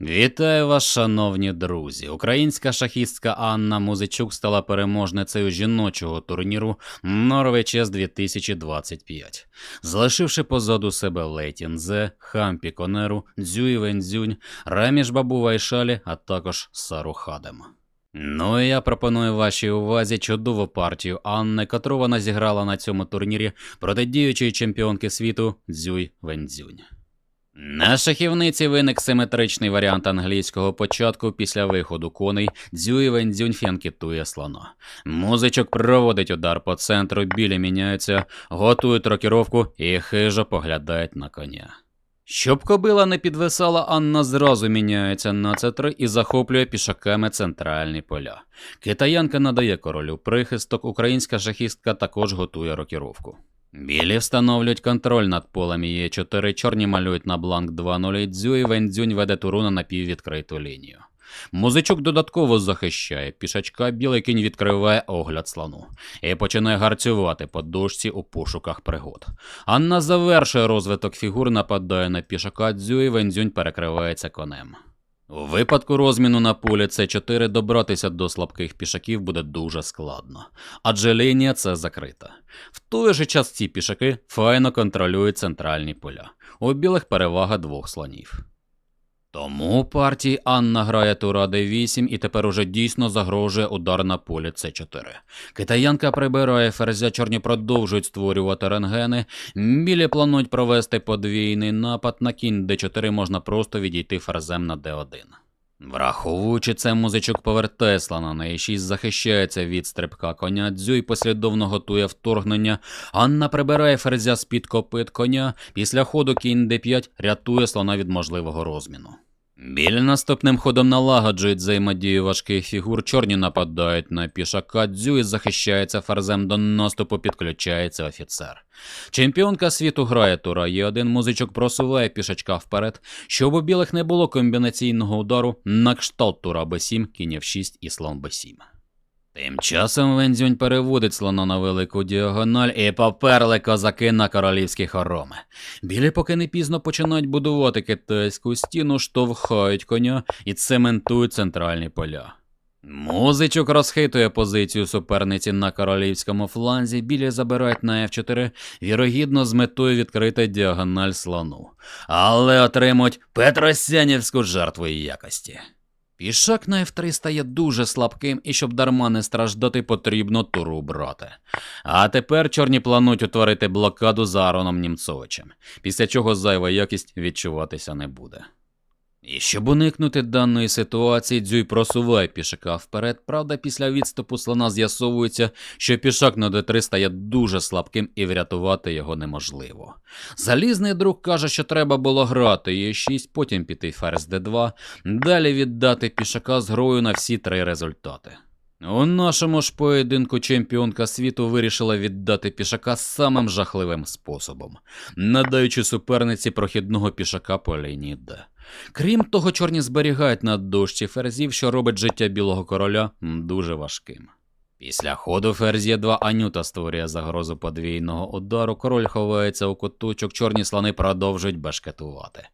Вітаю вас, шановні друзі. Українська шахістка Анна Музичук стала переможницею жіночого турніру Норвечес 2025, залишивши позаду себе Лейтінзе, Хампі Конеру, Дзюй Вензюнь, Раміш Бабу Вайшалі, а також Сару Хадем. Ну і я пропоную вашій увазі чудову партію Анни, котру вона зіграла на цьому турнірі проти діючої чемпіонки світу Дзюй Вензюнь. На шахівниці виник симетричний варіант англійського початку після виходу коней Дзюй Вензюнь фянкетує слона. Музичок проводить удар по центру, білі міняються, готують рокіровку і хижо поглядають на коня. Щоб кобила не підвисала, Анна зразу міняється на С3 і захоплює пішаками центральні поля. Китаянка надає королю прихисток, українська шахістка також готує рокіровку. Білі встановлюють контроль над полем Є4, чорні малюють на бланк 2-0, і дзю і Вендзюнь веде туру на напіввідкриту лінію. Музичок додатково захищає пішачка, білий кінь відкриває огляд слону і починає гарцювати по дошці у пошуках пригод. Анна завершує розвиток фігур, нападає на пішака, дзю і Вендзюнь перекривається конем. У випадку розміну на полі С4 добратися до слабких пішаків буде дуже складно, адже лінія це закрита. В той же час ці пішаки файно контролюють центральні поля. У білих перевага двох слонів. Тому партії Анна грає тура d8 і тепер уже дійсно загрожує удар на полі С4. Китаянка прибирає ферзя, чорні продовжують створювати рентгени. Білі планують провести подвійний напад на кінь d4 можна просто відійти ферзем на d1. Враховуючи це, музичок повертає слона на неї шість захищається від стрибка коня, дзюй послідовно готує вторгнення. Анна прибирає ферзя з-під копит коня. Після ходу кінь Д5 рятує слона від можливого розміну. Білі наступним ходом налагоджують взаємодію важких фігур, чорні нападають на пішака, дзю і захищається ферзем до наступу, підключається офіцер. Чемпіонка світу грає тура є один музичок просуває пішачка вперед, щоб у білих не було комбінаційного удару на кшталт тура Б7, кінь F6 і слон Б7. Тим часом Вензюнь переводить слона на велику діагональ і поперли козаки на королівські хороми. Білі поки не пізно починають будувати китайську стіну, штовхають коня і цементують центральні поля. Музичок розхитує позицію суперниці на королівському фланзі, білі забирають на F4, вірогідно з метою відкрити діагональ слону, але отримують петросянівську жертву якості. Пішак на F3 стає дуже слабким, і щоб дарма не страждати, потрібно туру брати. А тепер чорні планують утворити блокаду за Ароном Німцовичем, після чого зайва якість відчуватися не буде. І щоб уникнути даної ситуації, дзюй просуває пішака вперед. Правда, після відступу слона з'ясовується, що пішак на Д3 стає дуже слабким і врятувати його неможливо. Залізний друг каже, що треба було грати Е6, потім піти ферзь Д2, далі віддати пішака з грою на всі три результати. У нашому ж поєдинку чемпіонка світу вирішила віддати пішака самим жахливим способом, надаючи суперниці прохідного пішака по лінії Д. Крім того, чорні зберігають на дошці ферзів, що робить життя білого короля дуже важким. Після ходу ферзь 2 Анюта створює загрозу подвійного удару, король ховається у куточок, чорні слони продовжують башкетувати.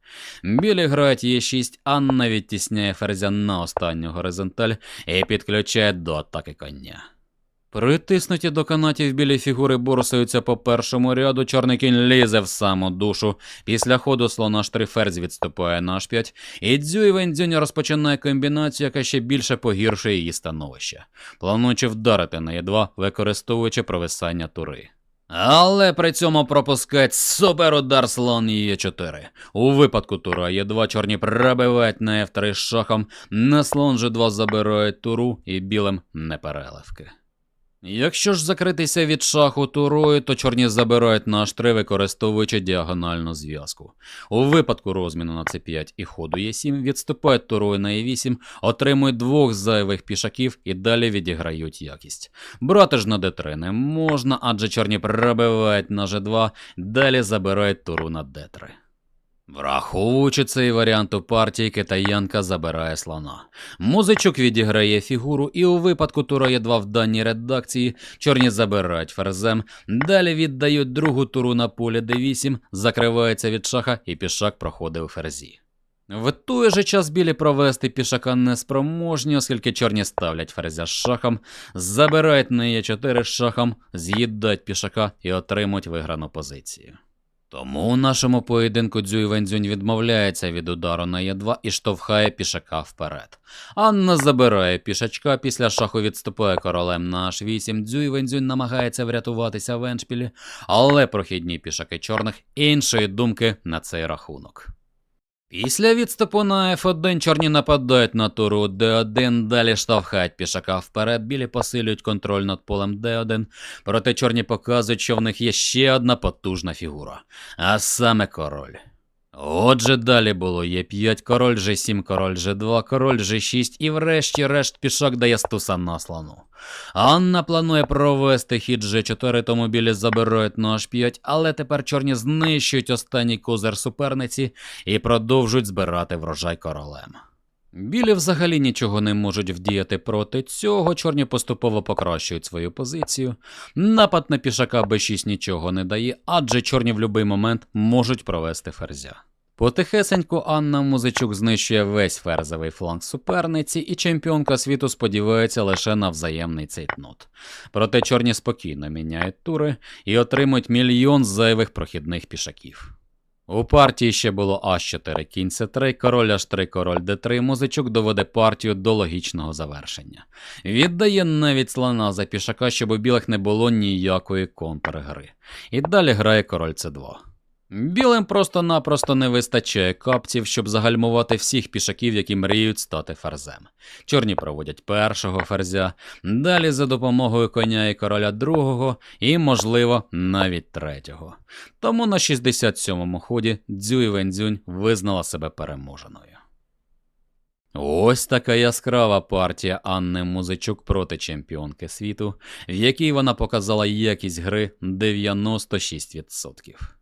Білі грають Е6, Анна відтісняє ферзя на останню горизонталь і підключає до атаки коня. Притиснуті до канатів білі фігури борсуються по першому ряду, чорний кінь лізе в саму душу. Після ходу слона штриферзь відступає на h5, і дзюй Вендзюнь розпочинає комбінацію, яка ще більше погіршує її становище, плануючи вдарити на Е2, використовуючи провисання тури. Але при цьому пропускать суперудар слон Е4. У випадку тура Е2 чорні пробивають на F3 шахом, на слон G2 забирають туру і білим непереливки. Якщо ж закритися від шаху турою, то чорні забирають на h3, використовуючи діагональну зв'язку. У випадку розміну на c5 і ходу Е7 відступають турою на e8, отримують двох зайвих пішаків і далі відіграють якість. Брати ж на d3 не можна, адже чорні пробивають на g2, далі забирають туру на d3. Враховуючи цей варіант у партії, китаянка забирає слона. Музичок відіграє фігуру, і у випадку тура є 2 в даній редакції чорні забирають ферзем, далі віддають другу туру на полі d8, закривається від шаха і пішак проходить у ферзі. В той же час білі провести пішака неспроможні, оскільки чорні ставлять ферзя шахом, забирають на е 4 шахом, з'їдають пішака і отримують виграну позицію. Тому у нашому поєдинку Дзюй Вензюнь відмовляється від удару на Е2 і штовхає пішака вперед. Анна забирає пішачка, після шаху відступає королем на H8. Дзюй Вензюнь намагається врятуватися в еншпілі, але прохідні пішаки чорних іншої думки на цей рахунок. Після відступу на F1 чорні нападають на туру D1, далі штовхають пішака вперед, білі посилюють контроль над полем D1, проте чорні показують, що в них є ще одна потужна фігура, а саме король. Отже, далі було Е5, король G7, король G2, король G6 і врешті-решт пішак дає стуса на слону. Анна планує провести хід G4, тому білі забирають на H5, але тепер чорні знищують останній козир суперниці і продовжують збирати врожай королем. Білі взагалі нічого не можуть вдіяти проти цього, чорні поступово покращують свою позицію. Напад на пішака b6 нічого не дає, адже чорні в будь-який момент можуть провести ферзя. Потихесеньку Анна Музичук знищує весь ферзовий фланг суперниці, і чемпіонка світу сподівається лише на взаємний цейтнот. Проте чорні спокійно міняють тури і отримують мільйон зайвих прохідних пішаків. У партії ще було А4, кінь С3, король H3, король Д3. Музичук доведе партію до логічного завершення. Віддає навіть слона за пішака, щоб у білих не було ніякої контргри. І далі грає король С2. Білим просто-напросто не вистачає капців, щоб загальмувати всіх пішаків, які мріють стати ферзем. Чорні проводять першого ферзя, далі за допомогою коня і короля другого, і, можливо, навіть третього. Тому на 67-му ході Дзюй Вензюнь визнала себе переможеною. Ось така яскрава партія Анни Музичук проти чемпіонки світу, в якій вона показала якість гри 96%.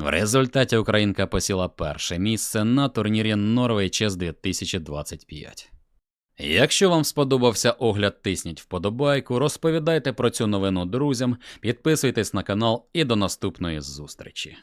В результаті Українка посіла перше місце на турнірі Norway Chess 2025. Якщо вам сподобався огляд, тисніть вподобайку, розповідайте про цю новину друзям, підписуйтесь на канал і до наступної зустрічі.